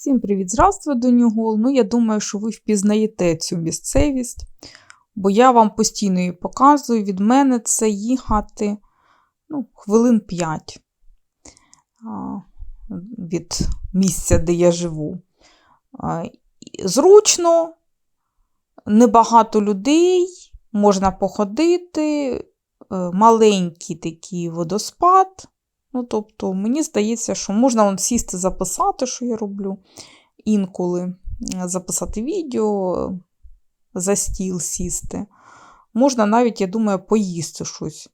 Всім привіт, здравствуй, Донюгол. Ну, я думаю, що ви впізнаєте цю місцевість, бо я вам постійно її показую. Від мене це їхати ну, хвилин 5 від місця, де я живу. Зручно, небагато людей, можна походити, е, маленький такий водоспад. Ну, тобто, мені здається, що можна вон сісти, записати, що я роблю інколи, е, записати відео, за стіл сісти. Можна навіть, я думаю, поїсти щось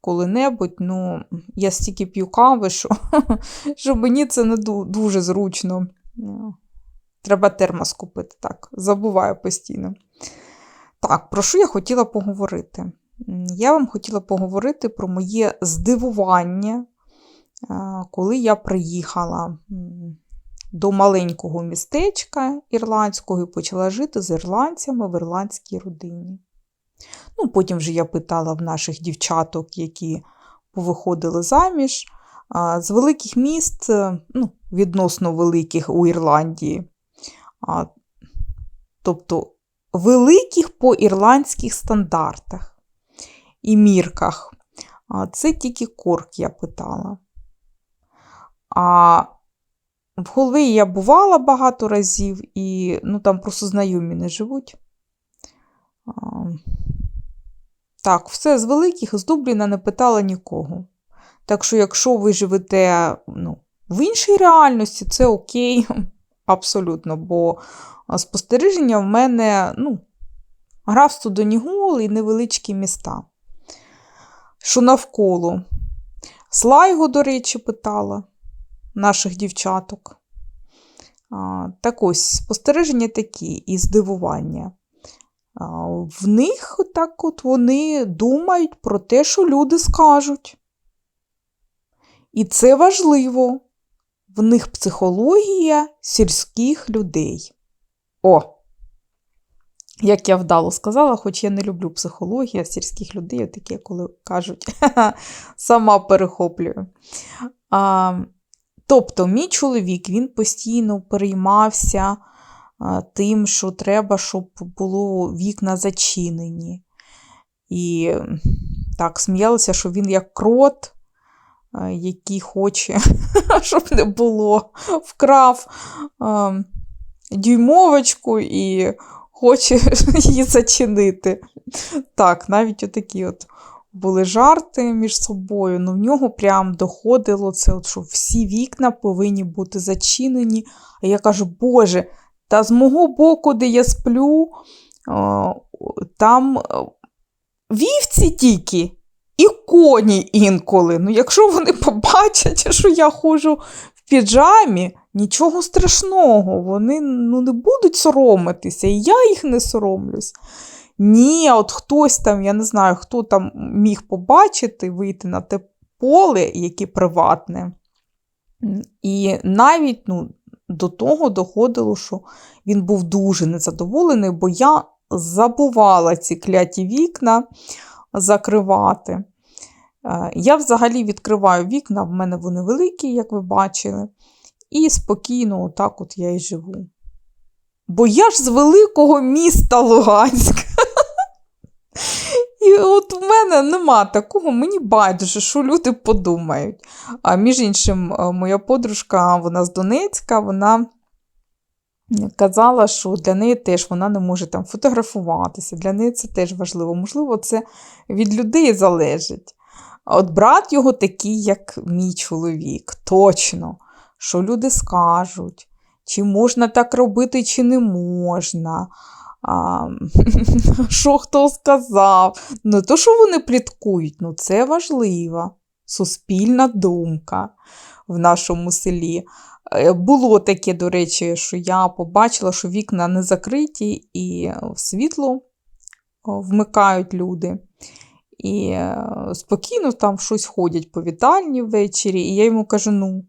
коли-небудь. Ну, я стільки п'ю кави, що, що мені це не дуже зручно. Е, Треба термос купити. Так, забуваю постійно. Так, про що я хотіла поговорити? Я вам хотіла поговорити про моє здивування, е, коли я приїхала до маленького містечка ірландського і почала жити з ірландцями в ірландській родині. Ну, потім вже я питала в наших дівчаток, які повиходили заміж, з великих міст, е, ну, відносно великих у Ірландії. Тобто великих по ірландських стандартах і мірках. Це тільки Корк я питала. А в голові я бувала багато разів, і ну, там просто знайомі не живуть. Так, все з великих, з Дубліна не питала нікого. Так що, якщо ви живете ну, в іншій реальності, це окей, абсолютно. Бо спостереження в мене ну, графство Донігол і невеличкі міста. Що навколо. Слайго, до речі, питала наших дівчаток. Так ось, спостереження такі і здивування. В них так от вони думають про те, що люди скажуть. І це важливо. В них психологія сільських людей. О! Як я вдало сказала, хоч я не люблю психологію сільських людей, таке, коли кажуть, сама перехоплюю. А, тобто, мій чоловік він постійно переймався тим, що треба, щоб було вікна зачинені. І так, сміялися, що він як крот, який хоче, щоб не було, вкрав дюймовочку і хоче її зачинити. Так, навіть отакі от були жарти між собою. Ну, в нього прям доходило це, от, що всі вікна повинні бути зачинені. А я кажу, Боже, та з мого боку, де я сплю, там е, вівці тільки. І коні інколи. Ну, якщо вони побачать, що я ходжу в піджамі, нічого страшного, вони ну, не будуть соромитися, і я їх не соромлюсь. Ні, от хтось там, я не знаю, хто там міг побачити, вийти на те поле, яке приватне. І навіть ну, до того доходило, що він був дуже незадоволений, бо я забувала ці кляті вікна закривати. Е, Я взагалі відкриваю вікна, в мене вони великі, як ви бачили, і спокійно, отак от я і живу. Бо я ж з великого міста Луганськ. І от в мене нема такого, мені байдуже, що люди подумають. А між іншим, е, моя подружка, вона з Донецька, вона казала, що для неї теж вона не може там фотографуватися, для неї це теж важливо. Можливо, це від людей залежить. От брат його такий, як мій чоловік, точно, що люди скажуть, чи можна так робити, чи не можна. А, що хто сказав. Не то, що вони пліткують, ну це важлива суспільна думка в нашому селі. Е, Було таке, до речі, що я побачила, що вікна не закриті і світло вмикають люди. І е, спокійно там щось ходять по вітальні ввечері, і я йому кажу: ну.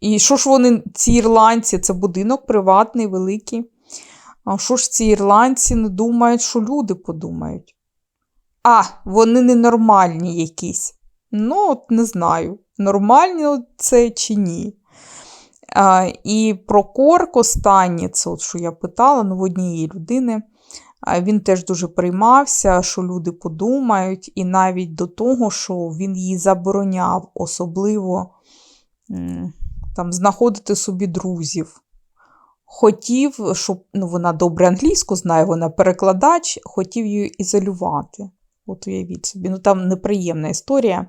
І що ж вони, ці ірландці, це будинок приватний, великий. А що ж ці ірландці не думають, що люди подумають? А, вони ненормальні якісь. Ну, от не знаю, нормально це чи ні. А, і про корк останнє, це от, що я питала, ну, в однієї людини. Він теж дуже приймався, що люди подумають, і навіть до того, що він їй забороняв особливо там, знаходити собі друзів. Хотів, щоб ну, вона добре англійську знає, вона перекладач, хотів її ізолювати. От уявіть собі, ну там неприємна історія.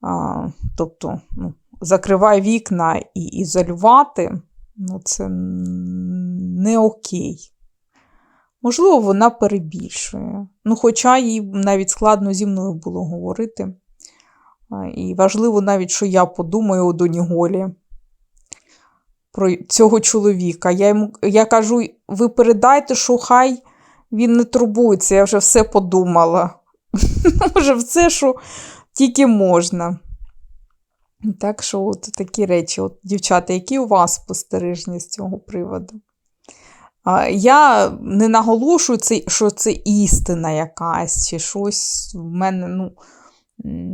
А, тобто, ну, закривай вікна і ізолювати, ну, це не окей. Можливо, вона перебільшує. Ну, хоча їй навіть складно зі мною було говорити. І важливо навіть, що я подумаю у Доніголі про цього чоловіка. Я, йому, я кажу, ви передайте, що хай він не турбується, я вже все подумала. Вже все, що тільки можна. Так що, от такі речі, от, дівчата, які у вас спостереження з цього приводу? Я не наголошую, що це істина якась, чи щось в мене, ну,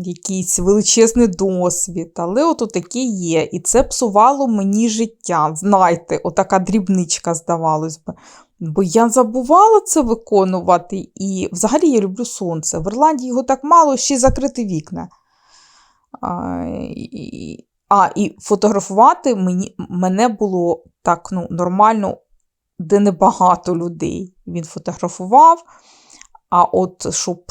якийсь величезний досвід, але от таке є. І це псувало мені життя. Знайте, отака дрібничка, здавалось би. Бо я забувала це виконувати, і взагалі я люблю сонце. В Ірландії його так мало, ще й закрити вікна. А, і, а, і фотографувати мені, мене було так ну, нормально, де небагато людей. Він фотографував. А от щоб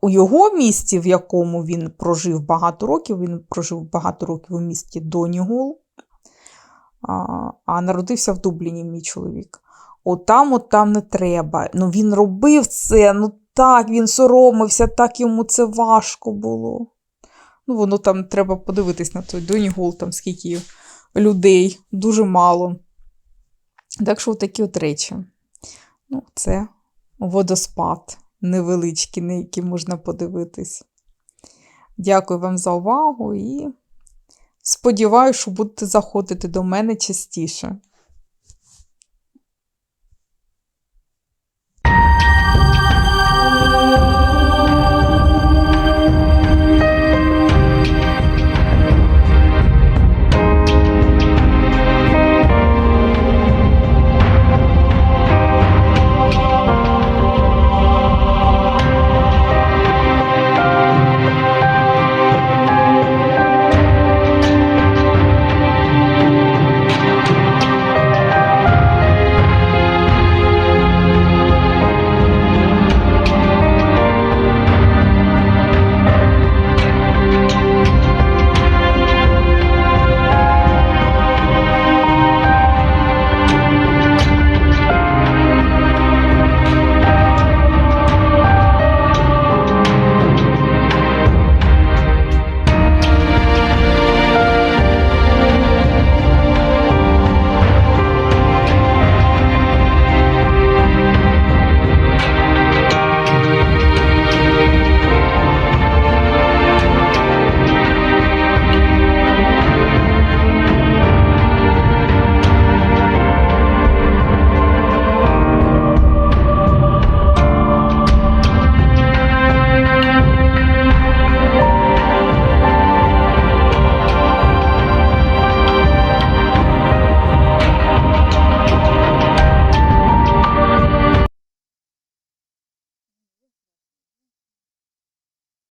у його місті, в якому він прожив багато років, він прожив багато років у місті Донігол, а, народився в Дубліні, мій чоловік. От там, от там не треба. Ну він робив це, ну так, він соромився, так йому це важко було. Ну, воно там треба подивитись на той Донігол, там скільки людей, дуже мало. Так що такі от речі. Ну, це водоспад невеличкий, на який можна подивитись. Дякую вам за увагу і сподіваюся, що будете заходити до мене частіше.